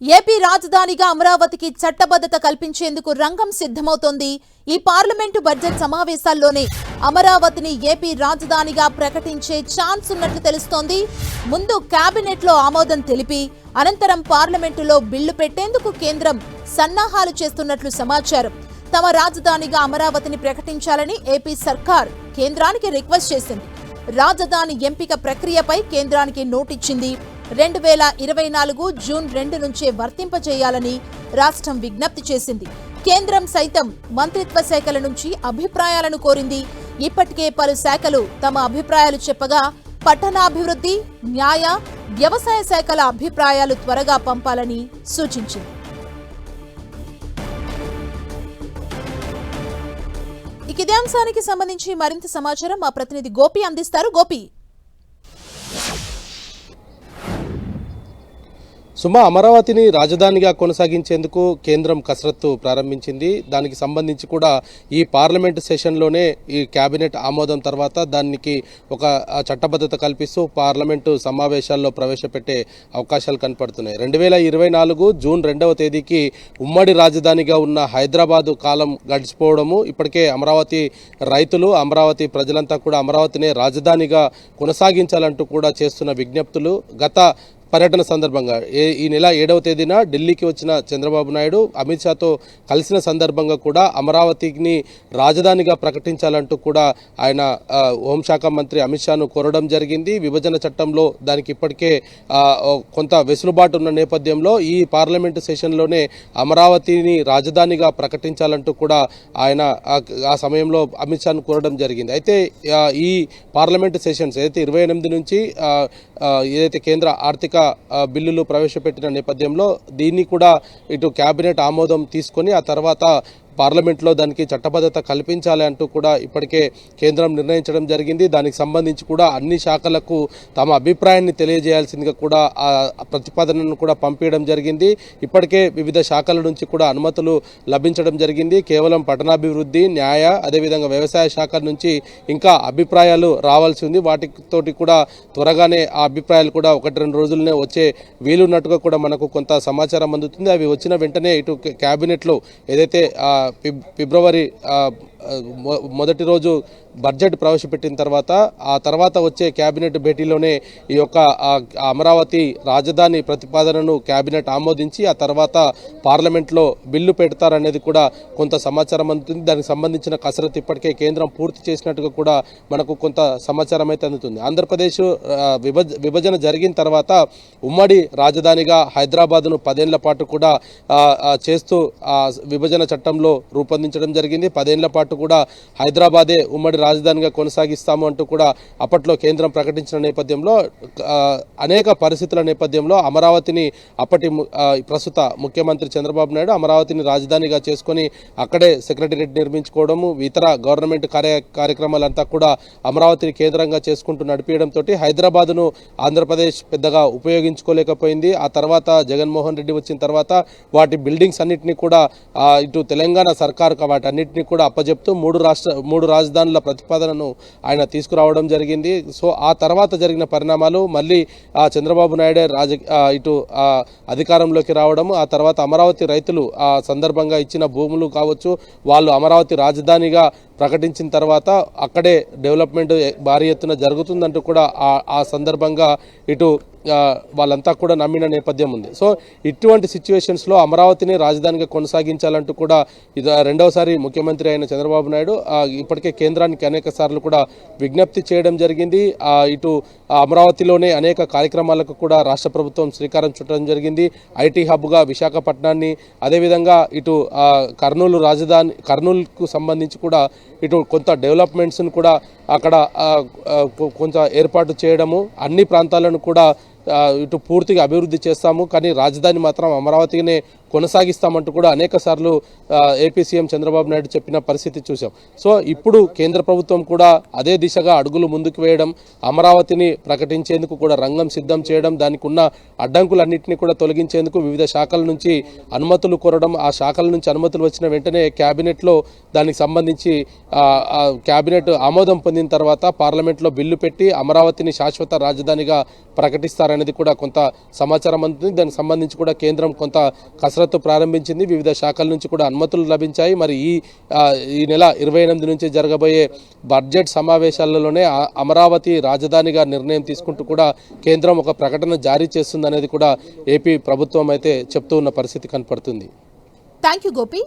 AP రాజధానిగా అమరావతికి చట్టబద్ధత కల్పించేందుకు రంగం సిద్ధమవుతోంది. ఈ పార్లమెంటు బడ్జెట్ సమావేశాల్లోనే అమరావతిని ఏపీ రాజధానిగా ప్రకటించే ఛాన్స్ ఉన్నట్లు తెలుస్తోంది. ముందు కేబినెట్లో ఆమోదం తెలిపి అనంతరం పార్లమెంటులో బిల్లు పెట్టేందుకు కేంద్రం సన్నాహాలు చేస్తున్నట్లు సమాచారం. తమ రాజధానిగా అమరావతిని ప్రకటించాలని ఏపీ సర్కార్ కేంద్రానికి రిక్వెస్ట్ చేసింది. రాజధాని ఎంపిక ప్రక్రియపై కేంద్రానికి నోటిచ్చింది. రెండు వేల ఇరవై నాలుగు జూన్ రెండు నుంచే వర్తింపజేయాలని రాష్ట్రం విజ్ఞప్తి చేసింది. కేంద్రం సైతం మంత్రిత్వ శాఖల నుంచి అభిప్రాయాలను కోరింది. ఇప్పటికే పలు శాఖలు తమ అభిప్రాయాలు చెప్పగా పట్టణాభివృద్ధి న్యాయ వ్యవసాయ శాఖల అభిప్రాయాలు త్వరగా పంపాలని సూచించింది. ఇక ఇదే అంశానికి సంబంధించి మరింత సమాచారం మా ప్రతినిధి గోపి అందిస్తారు. గోపి సుమ అమరావతిని రాజధానిగా కొనసాగించేందుకు కేంద్రం కసరత్తు ప్రారంభించింది. దానికి సంబంధించి కూడా ఈ పార్లమెంటు సెషన్లోనే ఈ కేబినెట్ ఆమోదం తర్వాత దానికి ఒక చట్టబద్ధత కల్పిస్తూ పార్లమెంటు సమావేశాల్లో ప్రవేశపెట్టే అవకాశాలు కనపడుతున్నాయి. రెండు వేల ఇరవై నాలుగు జూన్ రెండవ తేదీకి ఉమ్మడి రాజధానిగా ఉన్న హైదరాబాదు కాలం గడిచిపోవడము ఇప్పటికే అమరావతి రైతులు అమరావతి ప్రజలంతా కూడా అమరావతినే రాజధానిగా కొనసాగించాలంటూ కూడా చేస్తున్న విజ్ఞప్తులు. గత పర్యటన సందర్భంగా. ఈ నెల ఏడవ తేదీన ఢిల్లీకి వచ్చిన చంద్రబాబు నాయుడు అమిత్ షాతో కలిసిన సందర్భంగా కూడా అమరావతిని రాజధానిగా ప్రకటించాలంటూ కూడా ఆయన హోంశాఖ మంత్రి అమిత్ షాను కోరడం జరిగింది. విభజన చట్టంలో దానికి ఇప్పటికే కొంత వెసులుబాటు ఉన్న నేపథ్యంలో ఈ పార్లమెంటు సెషన్లోనే అమరావతిని రాజధానిగా ప్రకటించాలంటూ కూడా ఆయన ఆ- సమయంలో అమిత్ షాను కోరడం జరిగింది. అయితే ఈ పార్లమెంటు సెషన్స్ ఏదైతే ఇరవై ఎనిమిది నుంచి ఏదైతే కేంద్ర ఆర్థిక బిల్లులు ప్రవేశపెట్టిన నేపథ్యంలో దీన్ని కూడా ఇటు కేబినెట్ ఆమోదం తీసుకొని ఆ తర్వాత పార్లమెంట్లో దానికి చట్టబద్ధత కల్పించాలి అంటూ కూడా ఇప్పటికే కేంద్రం నిర్ణయించడం జరిగింది. దానికి సంబంధించి కూడా అన్ని శాఖలకు తమ అభిప్రాయాన్ని తెలియజేయాల్సిందిగా కూడా ఆ ప్రతిపాదనను కూడా పంపించడం జరిగింది. ఇప్పటికే వివిధ శాఖల నుంచి కూడా అనుమతులు లభించడం జరిగింది. కేవలం పట్టణాభివృద్ధి న్యాయ అదేవిధంగా వ్యవసాయ శాఖ నుంచి ఇంకా అభిప్రాయాలు రావాల్సి ఉంది. వాటితోటి కూడా త్వరగానే ఆ అభిప్రాయాలు కూడా ఒకటి రెండు రోజులనే వచ్చే వీలున్నట్టుగా కూడా మనకు కొంత సమాచారం అందుతుంది. అవి వచ్చిన వెంటనే ఇటు క్యాబినెట్లో ఏదైతే ఫిబ్రవరి మొ- మొదటి రోజు బడ్జెట్ ప్రవేశపెట్టిన తర్వాత ఆ తర్వాత వచ్చే కేబినెట్ భేటీలోనే ఈ యొక్క అమరావతి రాజధాని ప్రతిపాదనను కేబినెట్ ఆమోదించి ఆ తర్వాత పార్లమెంట్లో బిల్లు పెడతారనేది కూడా కొంత సమాచారం అందుతుంది దానికి సంబంధించిన కసరత్తు ఇప్పటికే కేంద్రం పూర్తి చేసినట్టుగా కూడా మనకు కొంత సమాచారం అయితే అందుతుంది. ఆంధ్రప్రదేశ్ విభజ విభజన జరిగిన తర్వాత ఉమ్మడి రాజధానిగా హైదరాబాద్ను పదేళ్ళ పాటు కూడా చేస్తూ విభజన చట్టంలో రూపొందించడం జరిగింది. పదేళ్ళ పాటు కూడా హైదరాబాదే ఉమ్మడి రాజధానిగా కొనసాగిస్తాము అంటూ కూడా అప్పట్లో కేంద్రం ప్రకటించిన నేపథ్యంలో అనేక పరిస్థితుల నేపథ్యంలో అమరావతిని అప్పటి ము- ప్రస్తుత ముఖ్యమంత్రి చంద్రబాబు నాయుడు అమరావతిని రాజధానిగా చేసుకొని అక్కడే సెక్రటరియట్ నిర్మించుకోవడము ఇతర గవర్నమెంట్ కార్య కార్యక్రమాలంతా కూడా అమరావతిని కేంద్రంగా చేసుకుంటూ నడిపించడంతో హైదరాబాదును ఆంధ్రప్రదేశ్ పెద్దగా ఉపయోగించుకోలేకపోయింది. ఆ తర్వాత జగన్మోహన్ రెడ్డి వచ్చిన తర్వాత వాటి బిల్డింగ్స్ అన్నింటినీ కూడా ఇటు తెలంగాణ సర్కారు వాటన్నిటిని కూడా అప్పజెప్తూ మూడు రాష్ట్ర మూడు రాజధానుల ప్రతిపాదనను ఆయన తీసుకురావడం జరిగింది. సో ఆ తర్వాత జరిగిన పరిణామాలు మళ్ళీ ఆ చంద్రబాబు నాయుడే రాజ ఇటు అధికారంలోకి రావడం ఆ తర్వాత అమరావతి రైతులు ఆ సందర్భంగా ఇచ్చిన భూములు కావచ్చు వాళ్ళు అమరావతి రాజధానిగా ప్రకటించిన తర్వాత అక్కడే డెవలప్మెంట్ భారీ ఎత్తున జరుగుతుందంటూ కూడా ఆ సందర్భంగా ఇటు వాళ్ళంతా కూడా నమ్మిన నేపథ్యం ఉంది. సో ఇటువంటి సిచ్యువేషన్స్లో అమరావతిని రాజధానిగా కొనసాగించాలంటూ కూడా ఇది రెండవసారి ముఖ్యమంత్రి అయిన చంద్రబాబు నాయుడు ఇప్పటికే కేంద్రానికి అనేక సార్లు కూడా విజ్ఞప్తి చేయడం జరిగింది. ఇటు అమరావతిలోనే అనేక కార్యక్రమాలకు కూడా రాష్ట్ర ప్రభుత్వం శ్రీకారం చుట్టడం జరిగింది. ఐటీ హబ్గా విశాఖపట్నాన్ని అదేవిధంగా ఇటు కర్నూలు రాజధాని కర్నూలుకు సంబంధించి కూడా ఇటు కొంత డెవలప్మెంట్స్ను కూడా అక్కడ కొ- కొంత ఏర్పాటు చేయడము అన్ని ప్రాంతాలను కూడా ఇటు పూర్తిగా అభివృద్ధి చేస్తాము. కానీ రాజధాని మాత్రం అమరావతికినే కొనసాగిస్తామంటూ కూడా అనేక సార్లు ఏపీ సీఎం చంద్రబాబు నాయుడు చెప్పిన పరిస్థితి చూసాం సో ఇప్పుడు కేంద్ర ప్రభుత్వం కూడా అదే దిశగా అడుగులు ముందుకు వేయడం అమరావతిని ప్రకటించేందుకు కూడా రంగం సిద్ధం చేయడం దానికి ఉన్న అడ్డంకులన్నింటినీ కూడా తొలగించేందుకు వివిధ శాఖల నుంచి అనుమతులు కోరడం ఆ శాఖల నుంచి అనుమతులు వచ్చిన వెంటనే క్యాబినెట్లో దానికి సంబంధించి క్యాబినెట్ ఆమోదం పొందిన తర్వాత పార్లమెంట్లో బిల్లు పెట్టి అమరావతిని శాశ్వత రాజధానిగా ప్రకటిస్తారనేది కూడా కొంత సమాచారం అందుతుంది దానికి సంబంధించి కూడా కేంద్రం కొంత కసరత్తు ప్రారంభించింది. వివిధ శాఖల నుంచి కూడా అనుమతులు లభించాయి. మరి ఈ ఈ నెల ఇరవై ఎనిమిది నుంచి జరగబోయే బడ్జెట్ సమావేశాలలోనే అమరావతి రాజధానిగా నిర్ణయం తీసుకుంటూ కూడా కేంద్రం ఒక ప్రకటన జారీ చేస్తుందనేది కూడా ఏపీ ప్రభుత్వం అయితే చెప్తూ ఉన్న పరిస్థితి కనపడుతుంది. Thank you Gopi